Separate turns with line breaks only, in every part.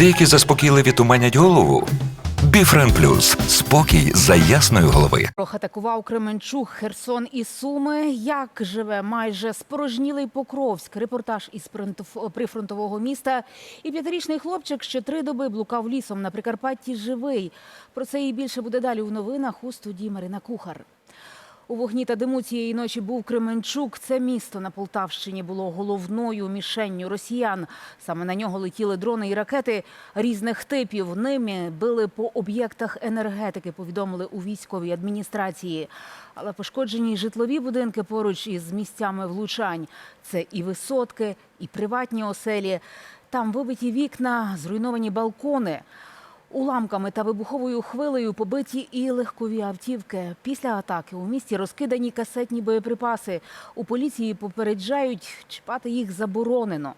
Деякі заспокійливі туманять голову. Біфрен Плюс спокій за ясної голови.
Ворог атакував Кременчук, Херсон і Суми. Як живе майже спорожнілий Покровськ? Репортаж із прифронтового міста. І п'ятирічний хлопчик ще три доби блукав лісом на Прикарпатті живий. Про це і більше буде далі у новинах у студії Марина Кухар. У вогні та диму цієї ночі був Кременчук. Це місто на Полтавщині було головною мішенню росіян. Саме на нього летіли дрони і ракети різних типів. Ними били по об'єктах енергетики, повідомили у військовій адміністрації. Але пошкоджені житлові будинки поруч із місцями влучань. Це і висотки, і приватні оселі. Там вибиті вікна, зруйновані балкони. Уламками та вибуховою хвилею побиті і легкові автівки. Після атаки у місті розкидані касетні боєприпаси. У поліції попереджають, чіпати їх заборонено.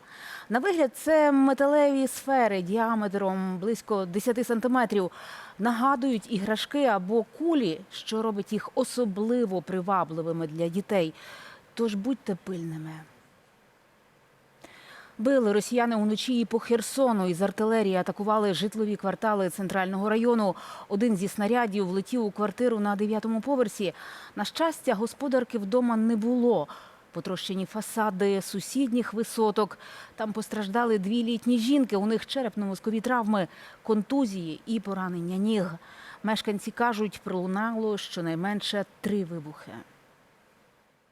На вигляд це металеві сфери діаметром близько 10 сантиметрів. Нагадують іграшки або кулі, що робить їх особливо привабливими для дітей. Тож будьте пильними. Били росіяни уночі і по Херсону. Із артилерії атакували житлові квартали центрального району. Один зі снарядів влетів у квартиру на дев'ятому поверсі. На щастя, господарки вдома не було. Потрощені фасади сусідніх висоток. Там постраждали дві літні жінки. У них черепно-мозкові травми, контузії і поранення ніг. Мешканці кажуть, пролунало щонайменше три вибухи.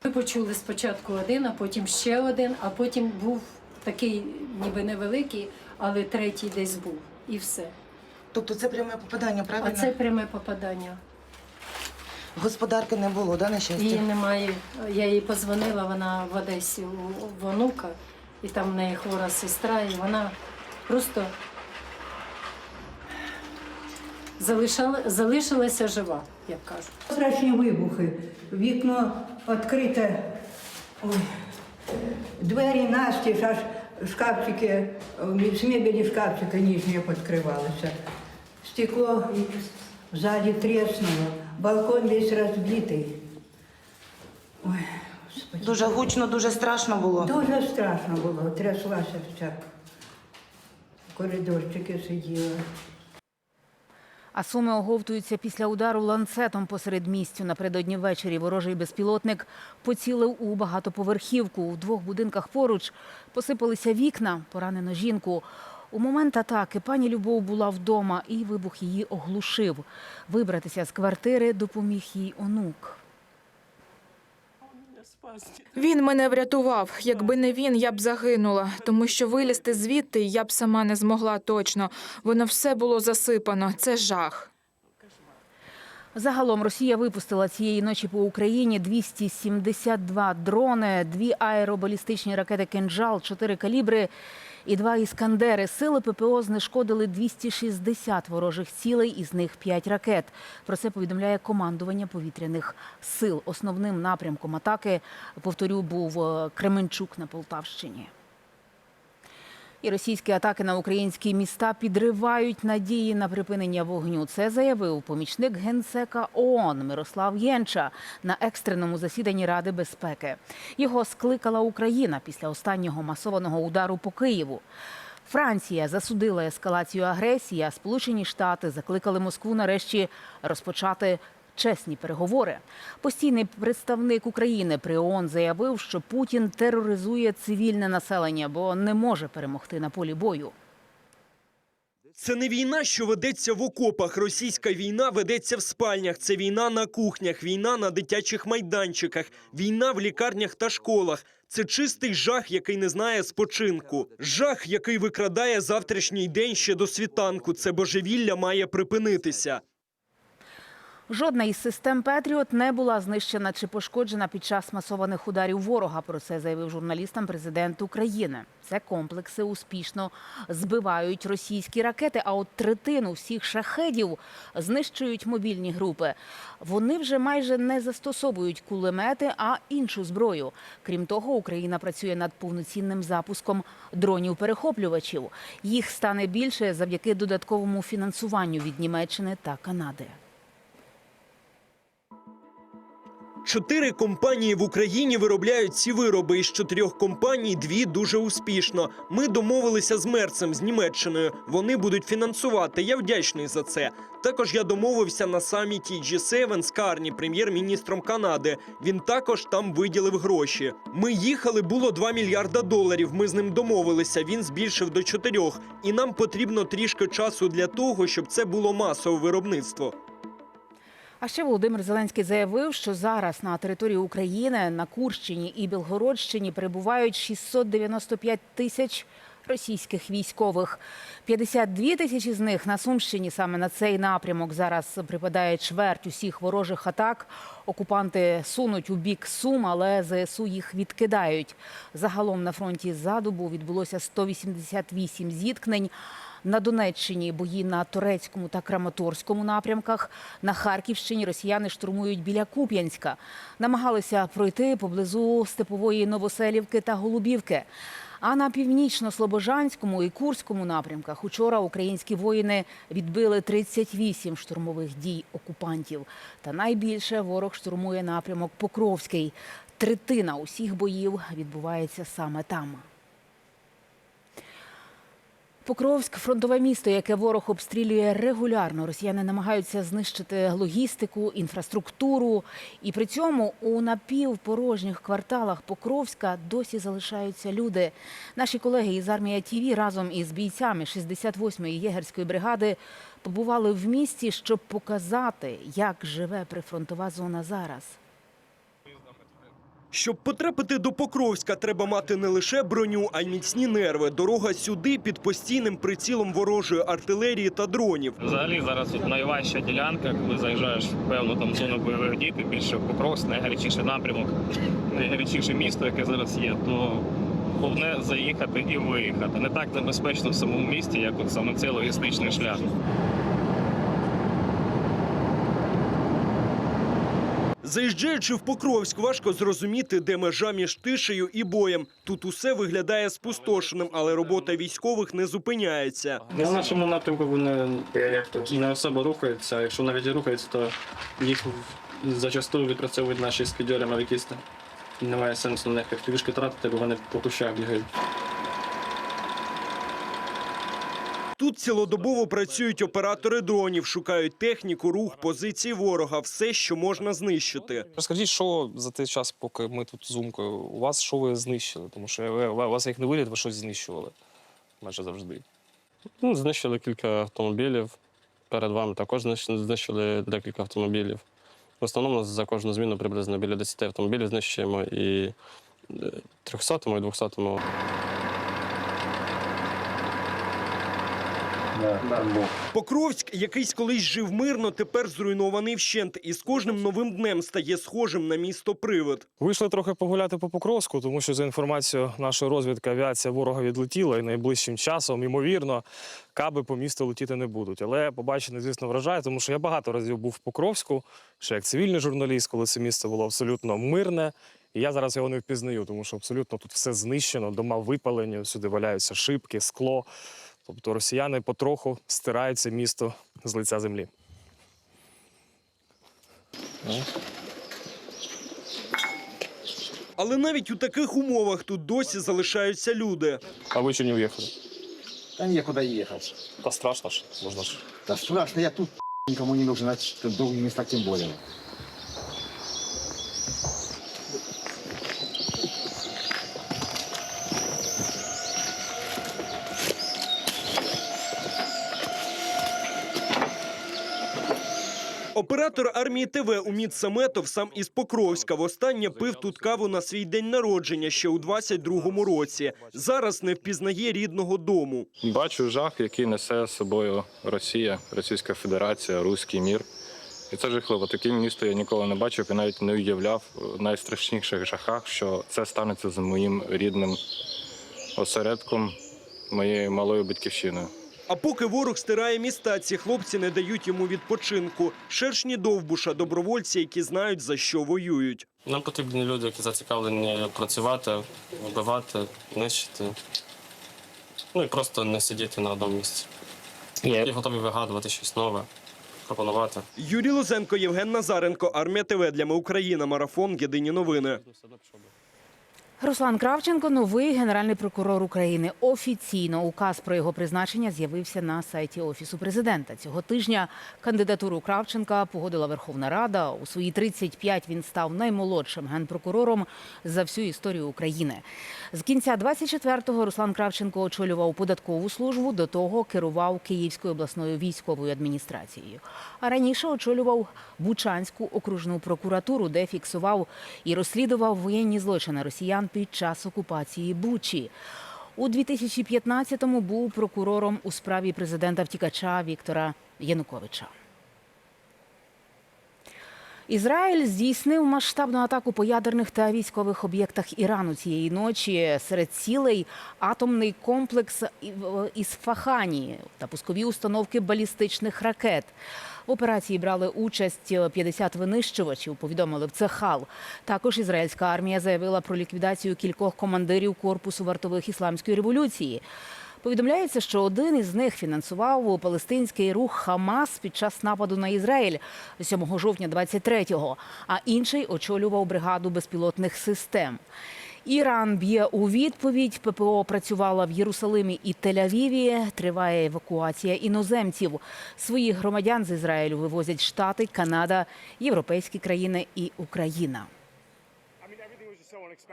Ми почули спочатку один, а потім ще один, а потім був такий ніби невеликий, але третій десь був. І все.
Тобто це пряме попадання, правильно?
А це пряме попадання.
Господарки не було, да, на щастя?
Її немає. Я їй позвонила, вона в Одесі у в онука, і там в неї хвора сестра, і вона просто залишала, залишилася жива, як кажуть.
Страшні вибухи. Вікно відкрите. Ой. Двері настіж, аж шкафчики, з мебелі шкафчики нижні відкривалися. Стекло ззаді тріснуло, балкон весь розбитий. Ой, Господи.
Дуже гучно, дуже страшно було.
Дуже страшно було, тряслася вся. Коридорчики сиділа.
А суми оговтуються після удару ланцетом посеред містю. Напередодні ввечері ворожий безпілотник поцілив у багатоповерхівку. У двох будинках поруч посипалися вікна, поранено жінку. У момент атаки пані Любов була вдома, і вибух її оглушив. Вибратися з квартири допоміг їй онук.
Він мене врятував. Якби не він, я б загинула, тому що вилізти звідти я б сама не змогла точно. Воно все було засипано. Це жах.
Загалом Росія випустила цієї ночі по Україні 272 дрони, дві аеробалістичні ракети «Кинджал», чотири калібри і два іскандери. Сили ППО знешкодили 260 ворожих цілей, із них 5 ракет. Про це повідомляє командування повітряних сил. Основним напрямком атаки, повторю, був е, Кременчук на Полтавщині. І російські атаки на українські міста підривають надії на припинення вогню. Це заявив помічник генсека ООН Мирослав Єнча на екстреному засіданні Ради безпеки. Його скликала Україна після останнього масованого удару по Києву. Франція засудила ескалацію агресії, а Сполучені Штати закликали Москву нарешті розпочати чесні переговори. Постійний представник України при ООН заявив, що Путін тероризує цивільне населення, бо не може перемогти на полі бою.
Це не війна, що ведеться в окопах. Російська війна ведеться в спальнях. Це війна на кухнях, війна на дитячих майданчиках, війна в лікарнях та школах. Це чистий жах, який не знає спочинку. Жах, який викрадає завтрашній день ще до світанку. Це божевілля має припинитися.
Жодна із систем Петріот не була знищена чи пошкоджена під час масованих ударів ворога. Про це заявив журналістам президент України. Це комплекси успішно збивають російські ракети. А от третину всіх шахедів знищують мобільні групи. Вони вже майже не застосовують кулемети, а іншу зброю. Крім того, Україна працює над повноцінним запуском дронів-перехоплювачів. Їх стане більше завдяки додатковому фінансуванню від Німеччини та Канади.
Чотири компанії в Україні виробляють ці вироби. Із чотирьох компаній дві дуже успішно. Ми домовилися з мерцем з Німеччиною. Вони будуть фінансувати. Я вдячний за це. Також я домовився на саміті G7 з Карні, прем'єр-міністром Канади. Він також там виділив гроші. Ми їхали, було 2 мільярда доларів. Ми з ним домовилися. Він збільшив до 4. І нам потрібно трішки часу для того, щоб це було масове виробництво.
А ще Володимир Зеленський заявив, що зараз на території України на Курщині і Білгородщині перебувають 695 тисяч російських військових. 52 тисячі з них на Сумщині. Саме на цей напрямок зараз припадає чверть усіх ворожих атак. Окупанти сунуть у бік Сум, але ЗСУ їх відкидають. Загалом на фронті за добу відбулося 188 зіткнень. На Донеччині бої на Торецькому та Краматорському напрямках. На Харківщині росіяни штурмують біля Куп'янська. Намагалися пройти поблизу Степової Новоселівки та Голубівки. А на північно-слобожанському і Курському напрямках учора українські воїни відбили 38 штурмових дій окупантів. Та найбільше ворог штурмує напрямок Покровський. Третина усіх боїв відбувається саме там. Покровськ фронтове місто, яке ворог обстрілює регулярно. Росіяни намагаються знищити логістику, інфраструктуру. І при цьому у напівпорожніх кварталах Покровська досі залишаються люди. Наші колеги із армія ТІВІ разом із бійцями 68-ї єгерської бригади побували в місті, щоб показати, як живе прифронтова зона зараз.
Щоб потрапити до Покровська, треба мати не лише броню, а й міцні нерви. Дорога сюди під постійним прицілом ворожої артилерії та дронів.
Взагалі зараз тут найважча ділянка, коли заїжджаєш в певну там зону бойових дій, тим більше Покровськ, найгарячіший напрямок, найгарячіше місто, яке зараз є, то головне заїхати і виїхати. Не так небезпечно в самому місті, як от саме цей логістичний шлях.
Заїжджаючи в Покровськ, важко зрозуміти, де межа між тишею і боєм. Тут усе виглядає спустошеним, але робота військових не зупиняється.
На нашому напрямку вони не особо рухаються. а Якщо навіть і рухаються, то їх зачастую відпрацьовують наші скидьори мавікісти. Немає сенсу на них пішки тратити, бо вони по кущах бігають.
Тут цілодобово працюють оператори дронів, шукають техніку, рух, позиції ворога, все, що можна знищити.
Розкажіть, що за той час, поки ми тут з Умкою, у вас що ви знищили? Тому що ви, у вас їх не виліт, ви щось знищували майже завжди.
Ну, знищили кілька автомобілів. Перед вами також знищили декілька автомобілів. В основному за кожну зміну приблизно біля 10 автомобілів знищуємо і 300-му і 200-му.
Покровськ, якийсь колись жив мирно, тепер зруйнований вщент, і з кожним новим днем стає схожим на місто привид.
Вийшли трохи погуляти по Покровську, тому що за інформацією нашої розвідки авіація ворога відлетіла, і найближчим часом, ймовірно, каби по місту летіти не будуть. Але побачене, звісно, вражає, тому що я багато разів був в Покровську, ще як цивільний журналіст, коли це місто було абсолютно мирне. І я зараз його не впізнаю, тому що абсолютно тут все знищено, дома випалені, сюди валяються шибки, скло. Тобто росіяни потроху стирають це місто з лиця землі.
Але навіть у таких умовах тут досі залишаються люди.
А ви ще не уїхали?
Да некуда ехать.
Та страшно ж, можна ж.
Да страшно, я тут никому не нужен, а в других местах тем
Оператор армії ТВ Уміт Саметов сам із Покровська. Востаннє пив тут каву на свій день народження ще у 22-му році. Зараз не впізнає рідного дому.
Бачу жах, який несе з собою Росія, Російська Федерація, Руський мір. І це жахливо. Таке місто я ніколи не бачив і навіть не уявляв в найстрашніших жахах, що це станеться з моїм рідним осередком, моєю малою батьківщиною.
А поки ворог стирає міста, ці хлопці не дають йому відпочинку. Шершні довбуша, добровольці, які знають за що воюють.
Нам потрібні люди, які зацікавлені працювати, вбивати, нищити. Ну і просто не сидіти на одному місці. І готові вигадувати щось нове,
пропонувати.
Юрій Лузенко, Євген Назаренко, Армія ТВ для Ми Україна. Марафон. Єдині новини.
Руслан Кравченко, новий генеральний прокурор України. Офіційно указ про його призначення з'явився на сайті офісу президента. Цього тижня кандидатуру Кравченка погодила Верховна Рада. У свої 35 він став наймолодшим генпрокурором за всю історію України. З кінця 24-го Руслан Кравченко очолював податкову службу. До того керував Київською обласною військовою адміністрацією. А раніше очолював Бучанську окружну прокуратуру, де фіксував і розслідував воєнні злочини росіян під час окупації Бучі. У 2015-му був прокурором у справі президента втікача Віктора Януковича. Ізраїль здійснив масштабну атаку по ядерних та військових об'єктах Ірану цієї ночі. Серед цілей атомний комплекс в Ісфахані та пускові установки балістичних ракет. Операції брали участь 50 винищувачів, повідомили в Цехал. Також ізраїльська армія заявила про ліквідацію кількох командирів корпусу вартових ісламської революції. Повідомляється, що один із них фінансував палестинський рух Хамас під час нападу на Ізраїль 7 жовтня 23-го, а інший очолював бригаду безпілотних систем. Іран б'є у відповідь. ППО працювала в Єрусалимі і Тель-Авіві. Триває евакуація іноземців. Своїх громадян з Ізраїлю вивозять Штати, Канада, європейські країни і Україна.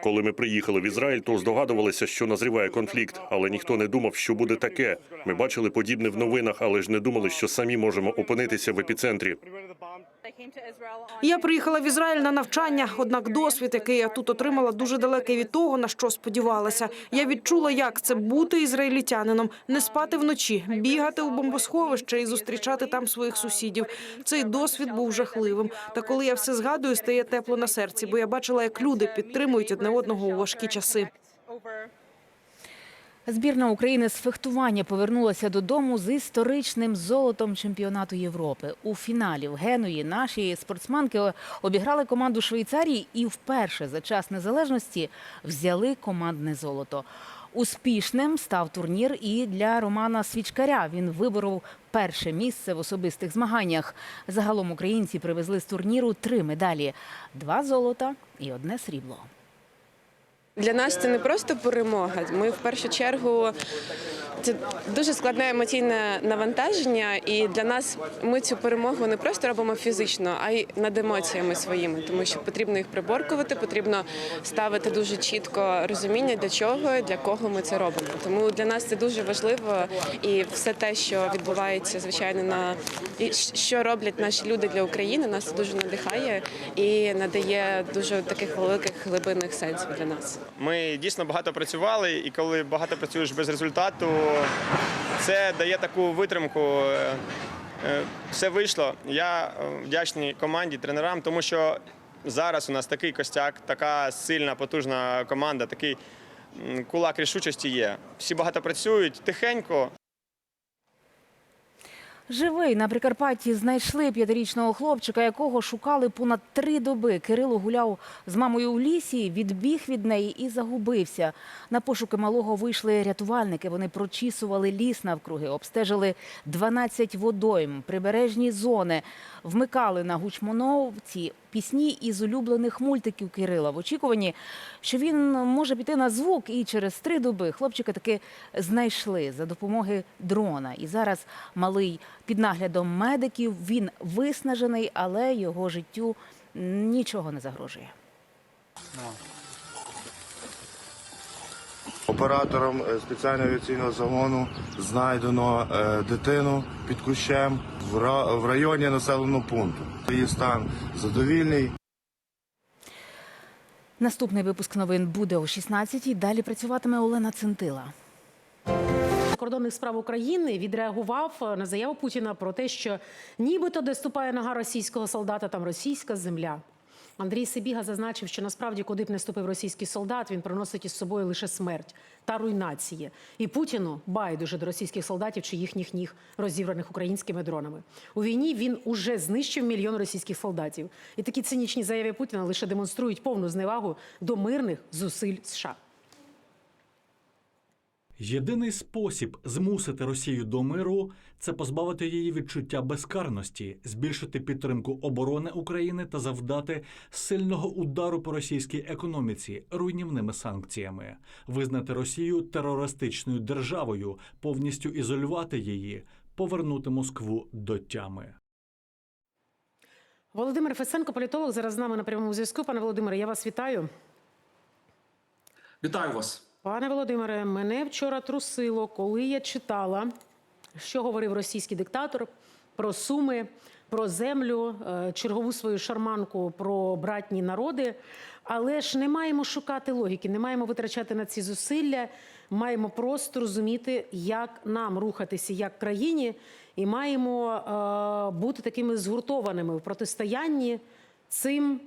Коли ми приїхали в Ізраїль, то здогадувалися, що назріває конфлікт, але ніхто не думав, що буде таке. Ми бачили подібне в новинах, але ж не думали, що самі можемо опинитися в епіцентрі.
Я приїхала в Ізраїль на навчання, однак досвід, який я тут отримала, дуже далекий від того, на що сподівалася. Я відчула, як це бути ізраїльтянином, не спати вночі, бігати у бомбосховище і зустрічати там своїх сусідів. Цей досвід був жахливим. Та коли я все згадую, стає тепло на серці, бо я бачила, як люди підтримують одне одного у важкі часи.
Збірна України з фехтування повернулася додому з історичним золотом чемпіонату Європи. У фіналі в Генуї наші спортсменки обіграли команду Швейцарії і вперше за час незалежності взяли командне золото. Успішним став турнір і для Романа Свічкаря. Він виборов перше місце в особистих змаганнях. Загалом українці привезли з турніру три медалі: два золота і одне срібло.
Для нас це не просто перемога. Ми в першу чергу це дуже складне емоційне навантаження, і для нас ми цю перемогу не просто робимо фізично, а й над емоціями своїми, тому що потрібно їх приборкувати, потрібно ставити дуже чітко розуміння, для чого, для кого ми це робимо. Тому для нас це дуже важливо, і все те, що відбувається, звичайно, на і що роблять наші люди для України, нас це дуже надихає і надає дуже таких великих глибинних сенсів для нас.
Ми дійсно багато працювали, і коли багато працюєш без результату, це дає таку витримку. Е, е, Все вийшло. Я е, вдячний команді, тренерам, тому що зараз у нас такий костяк, така сильна, потужна команда, такий кулак рішучості є. Всі багато працюють тихенько,
Живий на Прикарпатті знайшли п'ятирічного хлопчика, якого шукали понад три доби. Кирило гуляв з мамою у лісі, відбіг від неї і загубився. На пошуки малого вийшли рятувальники. Вони прочісували ліс навкруги, обстежили 12 водойм, прибережні зони, вмикали на гучмоновці пісні із улюблених мультиків Кирила в очікуванні, що він може піти на звук. І через три доби хлопчика таки знайшли за допомоги дрона. І зараз малий під наглядом медиків. Він виснажений, але його життю нічого не загрожує.
Оператором е, спеціального авіаційного загону знайдено е, дитину під кущем в районі населеного пункту. Її стан задовільний.
Наступний випуск новин буде о 16-й. Далі працюватиме Олена Центила.
Закордонних справ України відреагував на заяву Путіна про те, що нібито де ступає нога російського солдата, там російська земля. Андрій Сибіга зазначив, що насправді, куди б не ступив російський солдат, він приносить із собою лише смерть та руйнації. І Путіну байдуже до російських солдатів чи їхніх ніг, розібраних українськими дронами. У війні він уже знищив мільйон російських солдатів. І такі цинічні заяви Путіна лише демонструють повну зневагу до мирних зусиль США.
Єдиний спосіб змусити Росію до миру це позбавити її відчуття безкарності, збільшити підтримку оборони України та завдати сильного удару по російській економіці руйнівними санкціями, визнати Росію терористичною державою, повністю ізолювати її, повернути Москву до тями.
Володимир Фесенко, політолог, зараз з нами на прямому зв'язку. Пане Володимире, я вас вітаю.
Вітаю вас.
Пане Володимире, мене вчора трусило, коли я читала, що говорив російський диктатор про суми, про землю, е, чергову свою шарманку про братні народи. Але ж не маємо шукати логіки, не маємо витрачати на ці зусилля. Маємо просто розуміти, як нам рухатися як країні, і маємо е, бути такими згуртованими в протистоянні цим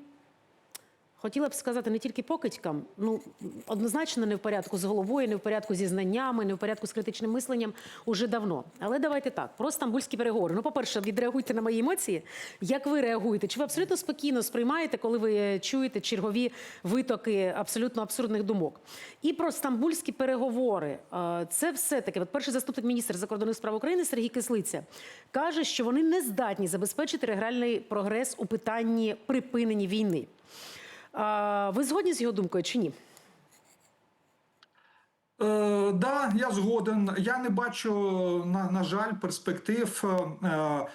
Хотіла б сказати не тільки покидькам, ну однозначно не в порядку з головою, не в порядку зі знаннями, не в порядку з критичним мисленням уже давно. Але давайте так, про стамбульські переговори. Ну, по-перше, відреагуйте на мої емоції. Як ви реагуєте? Чи ви абсолютно спокійно сприймаєте, коли ви чуєте чергові витоки абсолютно абсурдних думок? І про стамбульські переговори. Е, Це все таки. От перший заступник міністра закордонних справ України Сергій Кислиця каже, що вони не здатні забезпечити регіональний прогрес у питанні припинення війни. Ви згодні з його думкою чи ні?
Е, да, я згоден. Я не бачу, на, на жаль, перспектив е,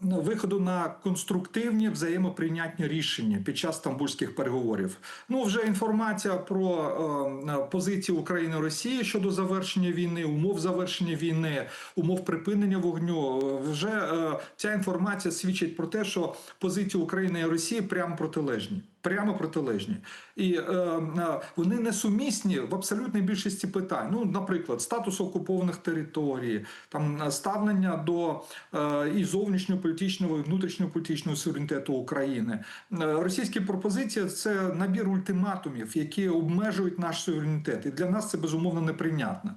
виходу на конструктивні взаємоприйнятні рішення під час стамбульських переговорів. Ну, вже інформація про е, позицію України і Росії щодо завершення війни, умов завершення війни, умов припинення вогню. е, Вже е, ця інформація свідчить про те, що позиції України і Росії прямо протилежні. Прямо протилежні, і е, е, вони несумісні в абсолютній більшості питань. Ну, наприклад, статус окупованих територій, там е, ставлення до е, і зовнішньополітичного, і внутрішньополітичного суверенітету України. Е, російські пропозиції це набір ультиматумів, які обмежують наш суверенітет. І для нас це безумовно неприйнятно.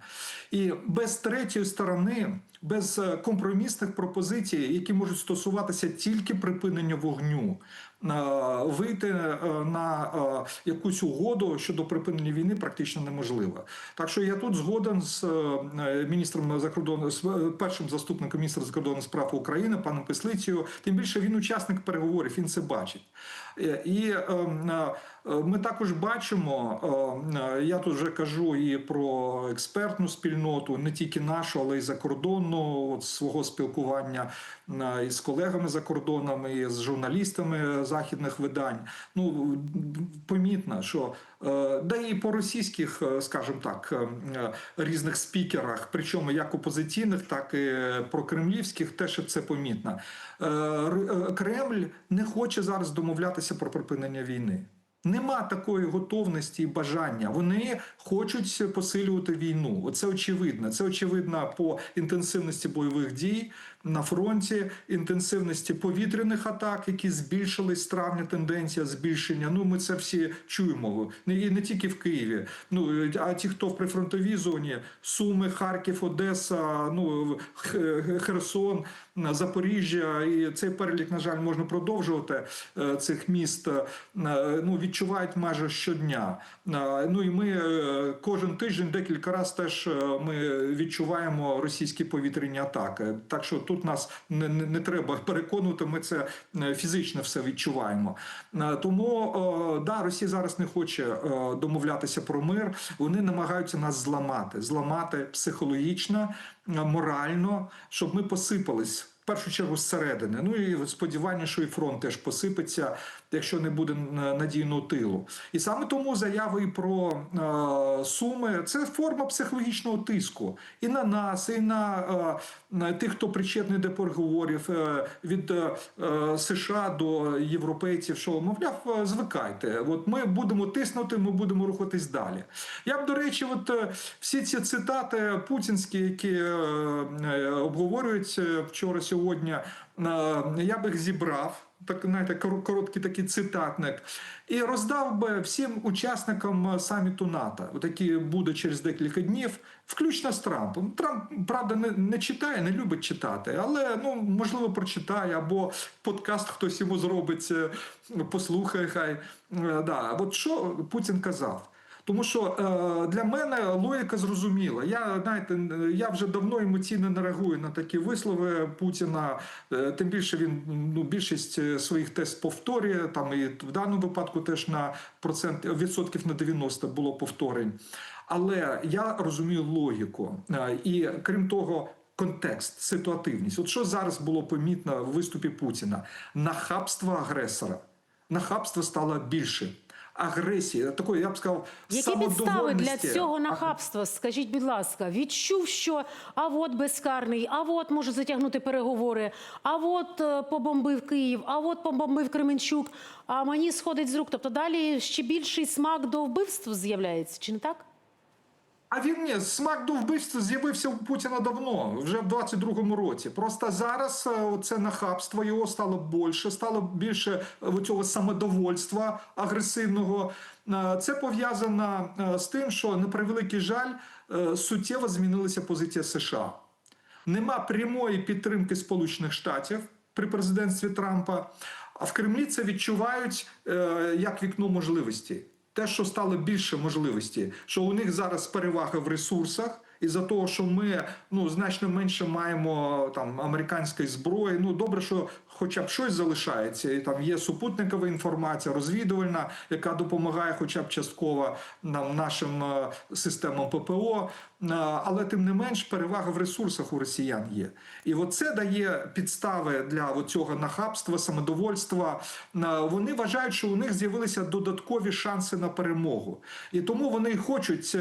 І без третьої сторони. Без компромісних пропозицій, які можуть стосуватися тільки припинення вогню, вийти е, на е, якусь угоду щодо припинення війни практично неможливо. Так що я тут згоден з е, міністром закордонних з е, першим заступником міністра закордонних справ України, паном Песлицею. Тим більше він учасник переговорів, він це бачить. Е, І е, е, ми також бачимо, е, е, я тут вже кажу і про експертну спільноту, не тільки нашу, але й закордонну, от свого спілкування із колегами за кордонами, з журналістами західних видань. Ну помітно, що да і по російських, е, скажімо так, е, е, різних спікерах, причому як опозиційних, так і прокремлівських, теж це помітно. Е, е, Кремль не хоче зараз домовлятися про припинення війни. Нема такої готовності і бажання. Вони хочуть посилювати війну. Оце очевидно. Це очевидно по інтенсивності бойових дій на фронті, інтенсивності повітряних атак, які збільшились з травня. Тенденція збільшення. Ну ми це всі чуємо. І не тільки в Києві. Ну а ті, хто в прифронтовій зоні, Суми, Харків, Одеса, ну Херсон, Запоріжжя, і цей перелік, на жаль, можна продовжувати е, цих міст. е, Ну відчувають майже щодня. Е, Ну і ми кожен тиждень декілька разів теж ми відчуваємо російські повітряні атаки. Так що тут нас не, не, не треба переконувати. Ми це е, фізично все відчуваємо. Е, Тому е, да, Росія зараз не хоче домовлятися про мир. Вони намагаються нас зламати, зламати психологічно, морально, щоб ми посипались. В першу чергу зсередини. Ну і сподівання, що і фронт теж посипеться, якщо не буде надійного тилу. І саме тому заяви про е, суми це форма психологічного тиску і на нас, і на, е, на тих, хто причетний до переговорів е, від е, е, США до європейців, що мовляв, е, звикайте. От ми будемо тиснути, ми будемо рухатись далі. Я б до речі, от е, всі ці цитати путінські, які обговорюють е, вчора сьогодні, е, я б їх зібрав. Так, знаєте, короткий такий цитатник, і роздав би всім учасникам е, саміту НАТО, який буде через декілька днів, включно з Трампом. Трамп, правда, не, не читає, не любить читати, але ну можливо прочитає або подкаст хтось йому зробить, е, послухає. Хай Е, да. От що Путін казав? Тому що е, для мене логіка зрозуміла. Я знаєте, я вже давно емоційно не реагую на такі вислови Путіна. Е, Тим більше він ну більшість е, своїх тез повторює. Там і в даному випадку теж на процент відсотків на 90 було повторень. Але я розумію логіку. І крім того. Контекст, ситуативність. От що зараз було помітно в виступі Путіна? Нахабство агресора. Нахабство стало більше. Агресія, такої, я б сказав,
Які підстави для цього нахабства? Скажіть, будь ласка, відчув, що а от безкарний, а от може затягнути переговори, а от е, побомбив Київ, а от побомбив Кременчук, а мені сходить з рук. Тобто далі ще більший смак до вбивств з'являється, чи не так?
А він ні, смак до вбивства з'явився у Путіна давно, вже в 22-му році. Просто зараз е, це нахабство його стало більше, стало більше е, цього самодовольства агресивного. Е, Це пов'язано з тим, що на превеликий жаль суттєво змінилася позиція США. Нема прямої підтримки Сполучених Штатів при президентстві Трампа. А в Кремлі це відчувають як вікно можливості. Те, що стало більше можливості, що у них зараз перевага в ресурсах, і за того, що ми ну значно менше маємо там американської зброї. Ну добре, що хоча б щось залишається, і там є супутникова інформація, розвідувальна, яка допомагає, хоча б частково нам нашим е, системам ППО. Е, Але тим не менш перевага в ресурсах у росіян є. І оце дає підстави для цього нахабства, самодовольства. Е, Вони вважають, що у них з'явилися додаткові шанси на перемогу. І тому вони хочуть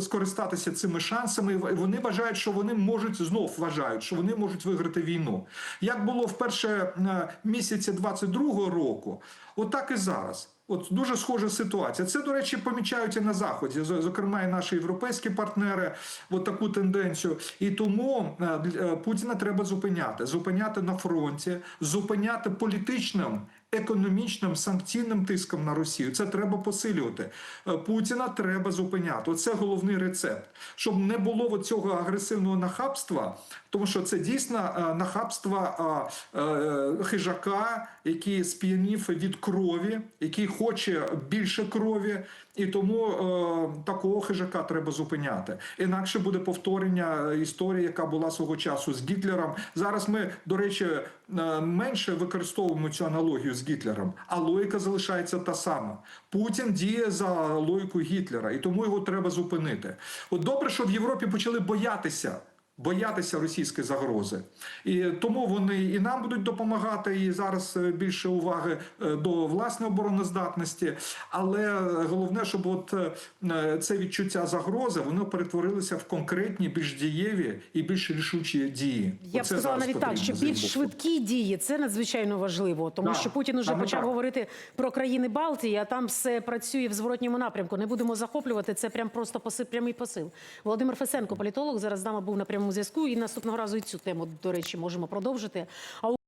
скористатися цими шансами. Вони вважають, що вони можуть знов вважають, що вони можуть виграти війну. Як було в перші е, місяці 22-го року, отак і зараз. От дуже схожа ситуація. Це, до речі, помічають і на заході, зокрема, і наші європейські партнери, от таку тенденцію. І тому е, е, Путіна треба зупиняти, зупиняти на фронті, зупиняти політичним. Економічним санкційним тиском на Росію це треба посилювати. Путіна треба зупиняти. Оце головний рецепт, щоб не було цього агресивного нахабства, тому що це дійсно е, нахабство е, хижака, який сп'янів від крові, який хоче більше крові, і тому е, такого хижака треба зупиняти. Інакше буде повторення історії, яка була свого часу з Гітлером. Зараз ми, до речі, менше використовуємо цю аналогію з Гітлером, а логіка залишається та сама. Путін діє за логікою Гітлера, і тому його треба зупинити. От добре, що в Європі почали боятися. Боятися російської загрози, і тому вони і нам будуть допомагати. І зараз е, більше уваги е, до власної обороноздатності. Але головне, щоб от е, це відчуття загрози воно перетворилося в конкретні, більш дієві і більш рішучі дії.
Я б сказала навіть так, що більш
боку.
швидкі дії це надзвичайно важливо, тому
Да,
що Путін уже
саме
почав
так.
говорити про країни Балтії, а там все працює в зворотньому напрямку. Не будемо захоплювати це. Прям просто посил, прямий посил. Володимир Фесенко, політолог, зараз з нами був на прямому зв'язку. І наступного разу і цю тему, до речі, можемо продовжити. А